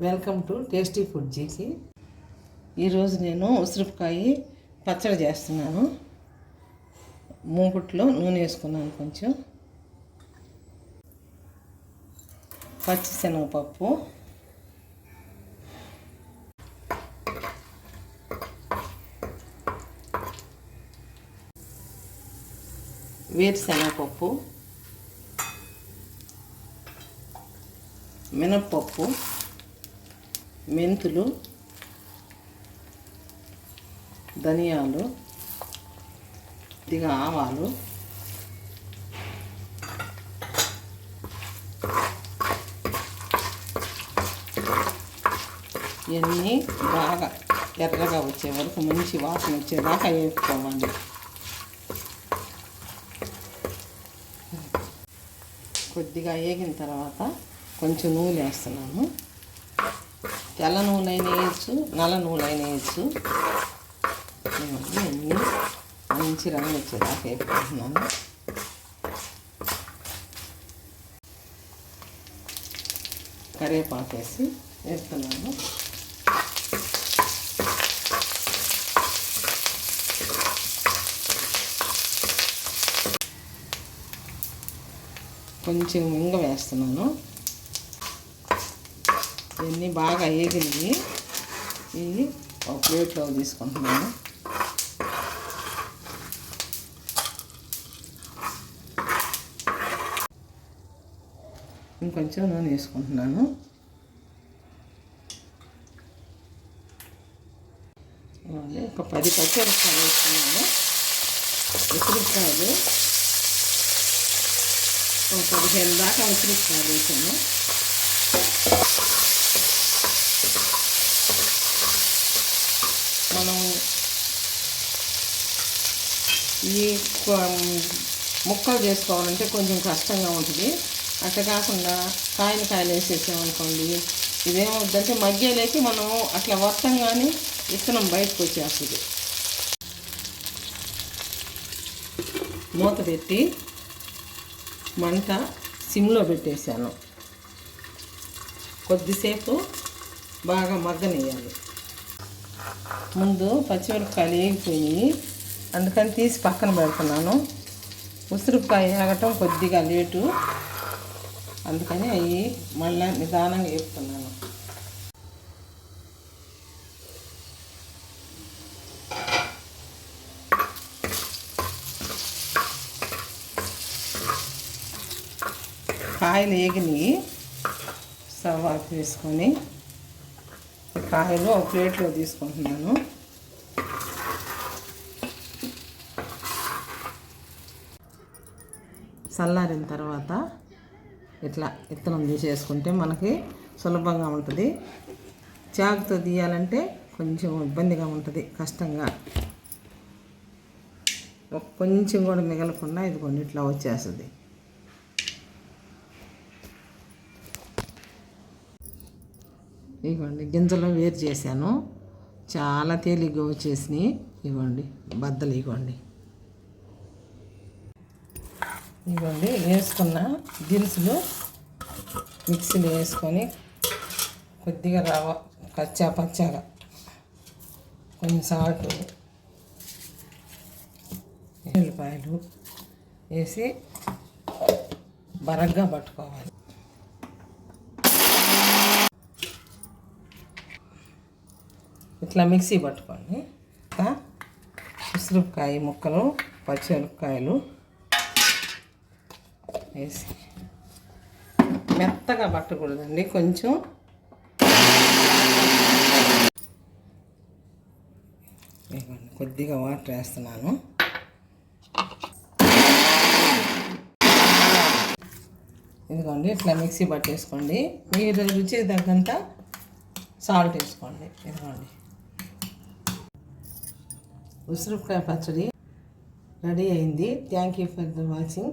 Welcome to tasty food జీకి. ఈరోజు నేను ఉసిరికాయ పచ్చడి చేస్తున్నాను. మూకుట్లో నూనె వేసుకున్నాను కొంచెం. పచ్చిశనగపప్పు వేరుశనగపప్పు మినప్పప్పు. మెంతులు ధనియాలు కొద్దిగా ఆవాలు ఇవన్నీ బాగా ఎర్రగా వచ్చే వరకు మంచి వాసన వచ్చేదాకా వేసుకోవాలి. కొద్దిగా వేగిన తర్వాత కొంచెం నూనె వేస్తున్నాము. తెల్ల నూనె వేయచ్చు నల్ల నూనె వేయచ్చు. అన్నీ మంచి రంగు వచ్చేదాకా వేపుకుంటున్నాను. కరివేపాకు వేసి వేస్తున్నాను. కొంచెం ఇంగ వేస్తున్నాను. ఇవన్నీ బాగా వేగింది ఇవి ఒక ప్లేట్లో తీసుకుంటున్నాను. ఇంకొంచెం నూనె వేసుకుంటున్నాను. ఒక పది పచ్చిమిరపకాయలు వేసుకున్నాను. ఉసిరికాయలు. ఒక పదిహేను దాకా ఉసిరికాయలు వేసాను మనం ఈ ముక్కలు చేసుకోవాలంటే కొంచెం కష్టంగా ఉంటుంది. అట్లా కాకుండా కాయలు కాయలు వేసేసామనుకోండి ఇదేమవుద్దంటే మధ్యలోకి మనం అట్లా వత్తంగానే విత్తనం బయటకు వచ్చేస్తుంది. మూత పెట్టి మంట సిమ్లో పెట్టేశాను. కొద్దిసేపు బాగా మగ్గనేయాలి ముందు పచ్చిమిరపకాయలు వేగిపోయి అందుకని తీసి పక్కన పెడుతున్నాను. ఉసిరికాయ ఆగటం కొద్దిగా లేటు. అందుకని అవి మళ్ళీ నిదానంగా వేపుతున్నాను. కాయలు వేగినాయి స్టవ్ వేసుకొని కాయలు ఒక ప్లేట్లో తీసుకుంటున్నాను. చల్లారిన తర్వాత ఇట్లా విత్తనం తీసేసుకుంటే మనకి సులభంగా ఉంటుంది. చాకుతో తీయాలంటే కొంచెం ఇబ్బందిగా ఉంటుంది కష్టంగా. కొంచెం కూడా మిగలకుండా ఇది కొన్ని ఇట్లా వచ్చేస్తుంది. ఇవ్వండి గింజలు వేరు చేశాను. చాలా తేలిగ్గా వచ్చేసినాయి. ఇవ్వండి బద్దలు ఇవ్వండి ఇవ్వండి వేసుకున్న దినుసులు మిక్సీలో వేసుకొని కొద్దిగా రవ్వ కచ్చా పచ్చాగా కొంచెం సాల్ట్ ఉల్లిపాయలు వేసి బరగ్గా పట్టుకోవాలి. ఇట్లా మిక్సీ పట్టుకోండి. ఇంకా ఉసిరికాయ ముక్కలు పచ్చిమిరపకాయలు వేసి. మెత్తగా పట్టకూడదండి కొంచెం. ఇదిగోండి, కొద్దిగా వాటర్ వేస్తున్నాను. ఇదిగోండి ఇట్లా మిక్సీ పట్టేసుకోండి. మీరు రుచి తగ్గంత సాల్ట్ వేసుకోండి. ఇదిగోండి. ఉసిరికాయ పచ్చడి రెడీ అయింది. Thank you for the watching